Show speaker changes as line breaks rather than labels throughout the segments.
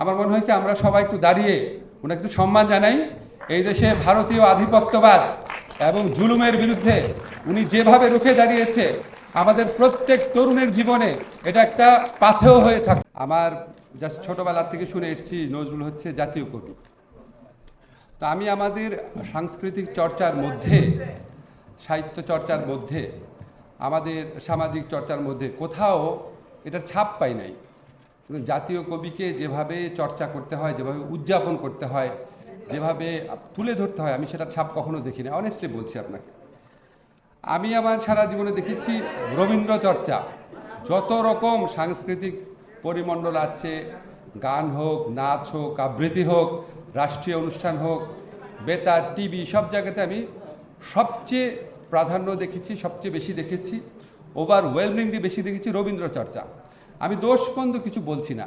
আমার মনে হয় কি আমরা সবাই একটু দাঁড়িয়ে ওনাকে একটু সম্মান জানাই। এই দেশে ভারতীয় আধিপত্যবাদ এবং জুলুমের বিরুদ্ধে উনি যেভাবে রুখে দাঁড়িয়েছে, আমাদের প্রত্যেক তরুণের জীবনে এটা একটা পাথেয় হয়ে থাকে। আমার জাস্ট ছোটবেলা থেকে শুনে এসেছি, নজরুল হচ্ছে জাতীয় কবি। তো আমি আমাদের সাংস্কৃতিক চর্চার মধ্যে, সাহিত্য চর্চার মধ্যে, আমাদের সামাজিক চর্চার মধ্যে কোথাও এটার ছাপ পাই নাই। জাতীয় কবিকে যেভাবে চর্চা করতে হয়, যেভাবে উদযাপন করতে হয়, যেভাবে তুলে ধরতে হয়, আমি সেটা ছাপ কখনো দেখি না অনেস্টলি বলছি আপনাকে। আমি আমার সারা জীবনে দেখেছি রবীন্দ্র চর্চা। যত রকম সাংস্কৃতিক পরিমণ্ডল আছে, গান হোক, নাচ হোক, আবৃত্তি হোক, রাষ্ট্রীয় অনুষ্ঠান হোক বেতার টিভি, সব জায়গাতে আমি সবচেয়ে প্রাধান্য দেখেছি, সবচেয়ে বেশি দেখেছি ওভারওয়েলমিংলি বেশি দেখেছি রবীন্দ্র চর্চা। আমি দোষ বন্ধ কিছু বলছি না।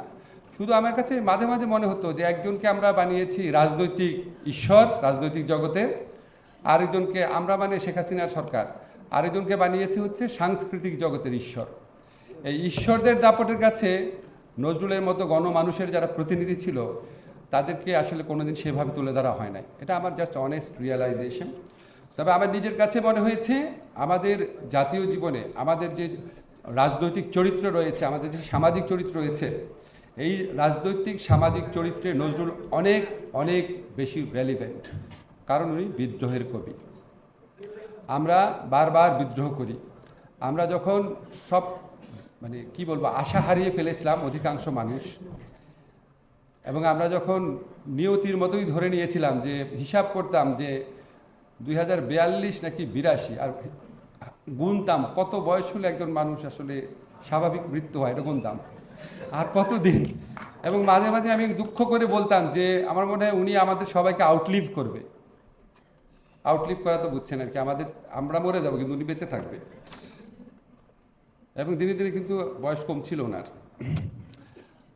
শুধু আমার কাছে মাঝে মাঝে মনে হতো যে একজনকে আমরা বানিয়েছি রাজনৈতিক ঈশ্বর, রাজনৈতিক জগতের আরেকজনকে আমরা মানে শেখ হাসিনার সরকার, আরেকজনকে বানিয়েছে হচ্ছে সাংস্কৃতিক জগতের ঈশ্বর। এই ঈশ্বরদের দাপটের কাছে নজরুলের মতো গণমানুষের যারা প্রতিনিধি ছিল, তাদেরকে আসলে কোনোদিন সেভাবে তুলে ধরা হয় নাই। এটা আমার জাস্ট অনেস্ট রিয়েলাইজেশন তবে আমার নিজের কাছে মনে হয়েছে, আমাদের জাতীয় জীবনে, আমাদের যে রাজনৈতিক চরিত্র রয়েছে, আমাদের যে সামাজিক চরিত্র রয়েছে, এই রাজনৈতিক সামাজিক চরিত্রে নজরুল অনেক অনেক বেশি রেলিভেন্ট কারণ উনি বিদ্রোহের কবি। আমরা বারবার বিদ্রোহ করি। আমরা যখন সব মানে কি বলব, আশা হারিয়ে ফেলেছিলাম অধিকাংশ মানুষ, এবং আমরা যখন নিয়তির মতোই ধরে নিয়েছিলাম যে হিসাব করতাম যে দুই হাজার বিয়াল্লিশ নাকি বিরাশি, আর গুনতাম, কত বয়স হলে একজন মানুষ আসলে স্বাভাবিক মৃত্যু হয়, এটা গুনতাম। আর কতদিন? এবং মাঝে মাঝে আমি দুঃখ করে বলতাম যে, আমার মনে হয় উনি আমাদের সবাইকে আউটলিভ করবে। আউটলিভ করা তো বুঝছেন আর কি, আমাদের, আমরা মরে যাব, কিন্তু উনি বেঁচে থাকবে। এবং ধীরে ধীরে কিন্তু বয়স কম ছিল ওনার।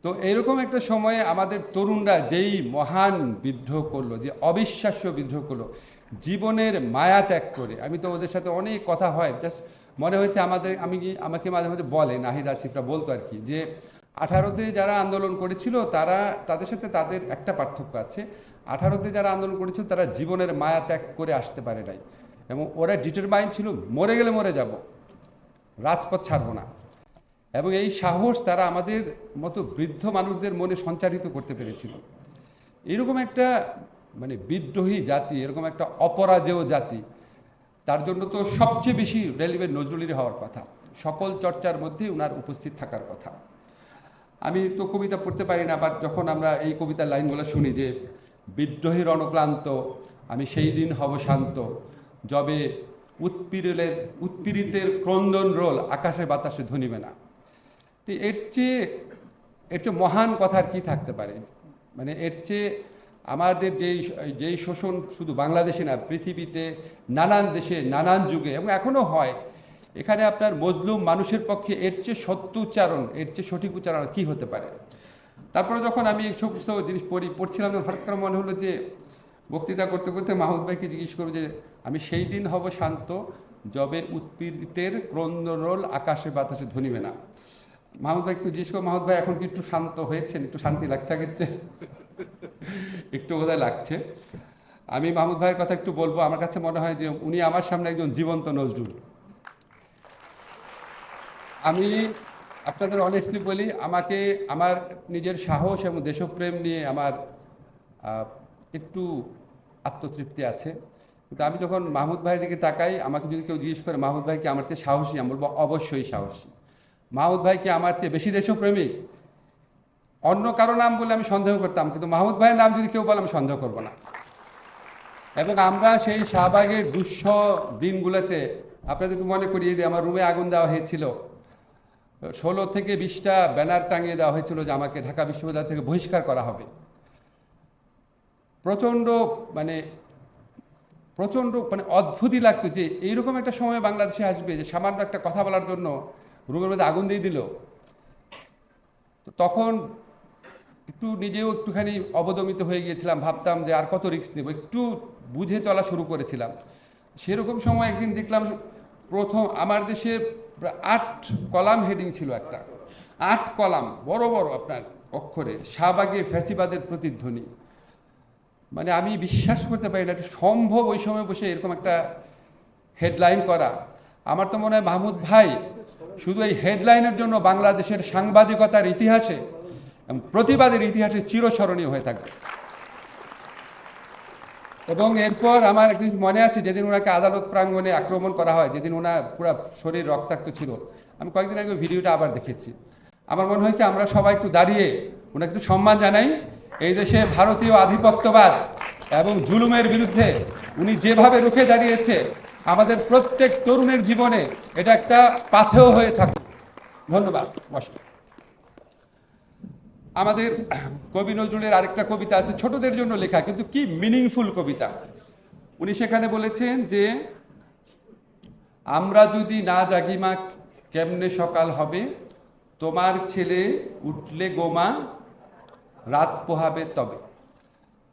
তো এইরকম একটা সময়ে আমাদের তরুণরা যেই মহান বিদ্রোহ করল, যে অবিশ্বাস্য বিদ্রোহ করল জীবনের মায়া ত্যাগ করে। আমি তো ওদের সাথে অনেক কথা হয় জাস্ট মনে হয়েছে আমাদের, আমি আমাকে মাঝে মাঝে বলে, নাহিদ আসিফরা বলতো আর কি, যে আঠারোতে যারা আন্দোলন করেছিল, তারা, তাদের সাথে তাদের একটা পার্থক্য আছে। আঠারোতে যারা আন্দোলন করেছিল, তারা জীবনের মায়া ত্যাগ করে আসতে পারে নাই। এবং ওরা ডিটারমাইন ছিল, মরে গেলে মরে যাব, রাজপথ ছাড়বো না। এবং এই সাহস তারা আমাদের মতো বৃদ্ধ মানুষদের মনে সঞ্চারিত করতে পেরেছিল। এরকম একটা মানে বিদ্রোহী জাতি, এরকম একটা অপরাজেয় জাতি, তার জন্য তো সবচেয়ে বেশি রেলিভেন্ট নজরুলের হওয়ার কথা। সকল চর্চার মধ্যে ওনার উপস্থিত থাকার কথা। আমি তো কবিতা পড়তে পারি না বাট যখন আমরা এই কবিতার লাইনগুলো শুনি যে বিদ্রোহীর অনক্লান্ত আমি সেই দিন হব শান্ত। যবে উৎপীড়নের, উৎপীড়িতের ক্রন্দন রোল, আকাশে বাতাসে ধনিবে না। এর চেয়ে এর চেয়ে মহান কথা আর কি থাকতে পারে? মানে এর চেয়ে আমাদের যেই যেই শোষণ শুধু বাংলাদেশে না, পৃথিবীতে নানান দেশে, নানান যুগে, এবং এখনও হয়। এখানে আপনার মজলুম মানুষের পক্ষে এর চেয়ে সত্য উচ্চারণ, এর চেয়ে সঠিক উচ্চারণ কী হতে পারে? তারপরে যখন আমি এই সমস্ত জিনিস পড়ি, পড়ছিলাম হঠাৎ করে মনে হলো যে, বক্তৃতা করতে করতে মাহমুদ ভাইকে জিজ্ঞেস করব যে, আমি সেই দিন হব শান্ত, যবে উৎপীড়িতের ক্রন্দনরোল আকাশে বাতাসে ধনিবে না। মাহমুদ ভাই একটু জিজ্ঞেস করো মাহমুদ ভাই, এখন কি একটু শান্ত হয়েছেন? একটু শান্তি লাগছে আগের চেয়ে? একটু বোধহয় লাগছে। আমি মাহমুদ ভাইয়ের কথা একটু বলব, আমার কাছে মনে হয় যে উনি আমার সামনে একজন জীবন্ত নজরুল। আমি আপনাদের অনেস্টলি বলি, আমাকে, আমার নিজের সাহস এবং দেশপ্রেম নিয়ে আমার একটু আত্মতৃপ্তি আছে। কিন্তু আমি যখন মাহমুদ ভাইয়ের দিকে তাকাই, আমাকে যদি কেউ জিজ্ঞেস করে, মাহমুদ ভাই কি আমার চেয়ে সাহসী? আমি বলব, অবশ্যই সাহসী। মাহমুদ ভাই কি আমার চেয়ে বেশি দেশপ্রেমিক অন্য কারও নাম বলে আমি সন্দেহ করতাম, কিন্তু মাহমুদ ভাইয়ের নাম যদি কেউ বলে আমি সন্দেহ করব না। এবং আমরা সেই শাহবাগের দুঃস দিনগুলোতে আপনাদের মনে করিয়ে দিই, আমার রুমে আগুন দেওয়া হয়েছিল। ষোলো থেকে বিশটা ব্যানার টাঙিয়ে দেওয়া হয়েছিল যে আমাকে ঢাকা বিশ্ববিদ্যালয় থেকে বহিষ্কার করা হবে। প্রচণ্ড মানে প্রচণ্ড মানে অদ্ভুতই লাগতো যে এইরকম একটা সময় বাংলাদেশে আসবে যে সামান্য একটা কথা বলার জন্য রুমের মধ্যে আগুন দিয়ে দিল। তখন একটু নিজেও একটুখানি অবদমিত হয়ে গিয়েছিলাম, ভাবতাম যে আর কত রিস্ক নেব, একটু বুঝে চলা শুরু করেছিলাম। সেরকম সময় একদিন দেখলাম প্রথম আমার দেশে আট কলাম হেডিং ছিল একটা। আট কলাম, বড় বড় আপনার অক্ষরে শাহবাগে ফ্যাসিবাদের প্রতিধ্বনি। মানে আমি বিশ্বাস করতে পারি না, এটা সম্ভব ওই সময় বসে এরকম একটা হেডলাইন করা। আমার তো মনে হয় মাহমুদ ভাই শুধু এই হেডলাইনের জন্য বাংলাদেশের সাংবাদিকতার ইতিহাসে প্রতিবাদের ইতিহাসে চিরস্মরণীয় হয়ে থাকবে। এবং এরপর আমার একটি মনে আছে, যেদিন ওনাকে আদালত প্রাঙ্গণে আক্রমণ করা হয়, যেদিন ওনার পুরো শরীর রক্তাক্ত ছিল, আমি কয়েকদিন আগে ভিডিওটা আবার দেখেছি। আমার মনে হয় কি, আমরা সবাই একটু দাঁড়িয়ে ওনাকে একটু সম্মান জানাই। এই দেশে ভারতীয় আধিপত্যবাদ এবং জুলুমের বিরুদ্ধে উনি যেভাবে রুখে দাঁড়িয়েছে, আমাদের প্রত্যেক তরুণের জীবনে এটা একটা পাথেয় হয়ে থাকে ধন্যবাদ বসুন। আমাদের কবি নজরুলের আরেকটা কবিতা আছে, ছোটদের জন্য লেখা, কিন্তু কি মিনিংফুল কবিতা। উনি সেখানে বলেছেন যে, আমরা যদি না জাগি মা, কেমনে সকাল হবে? তোমার ছেলে উঠলে গোমা রাত পোহাবে তবে।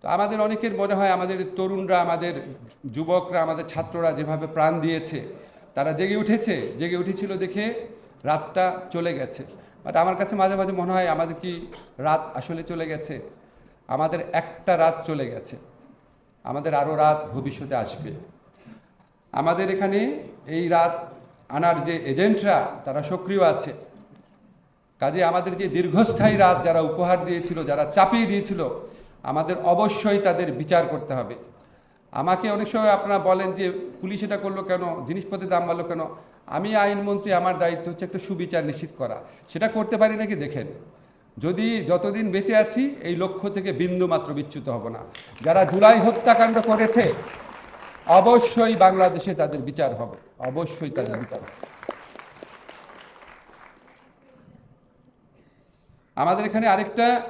তো আমাদের অনেকের মনে হয়, আমাদের তরুণরা, আমাদের যুবকরা, আমাদের ছাত্ররা যেভাবে প্রাণ দিয়েছে, তারা জেগে উঠেছে, জেগে উঠেছিল দেখে রাতটা চলে গেছে। বাট আমার কাছে মাঝে মাঝে মনে হয়, আমাদের কি রাত আসলে চলে গেছে? আমাদের একটা রাত চলে গেছে। আমাদের আরও রাত ভবিষ্যতে আসবে। আমাদের এখানে এই রাত আনার যে এজেন্টরা, তারা সক্রিয় আছে। কাজে আমাদের যে দীর্ঘস্থায়ী রাত যারা উপহার দিয়েছিল, যারা চাপিয়ে দিয়েছিল, আমাদের অবশ্যই তাদের বিচার করতে হবে। আমাকে অনেক সময় আপনারা বলেন যে, পুলিশ এটা করল কেন? জিনিসপত্রের দাম বাড়লো কেন? আমি আইনমন্ত্রী আমার দায়িত্ব হচ্ছে একটা সুবিচার নিশ্চিত করা। সেটা করতে পারি নাকি? দেখেন। যদি যতদিন বেঁচে আছি এই লক্ষ্য থেকে বিন্দু মাত্র বিচ্যুত হব না। যারা জুলাই হত্যাকাণ্ড করেছে অবশ্যই বাংলাদেশে তাদের বিচার হবে। অবশ্যই তাদের বিচার হবে। আমাদের এখানে আরেকটা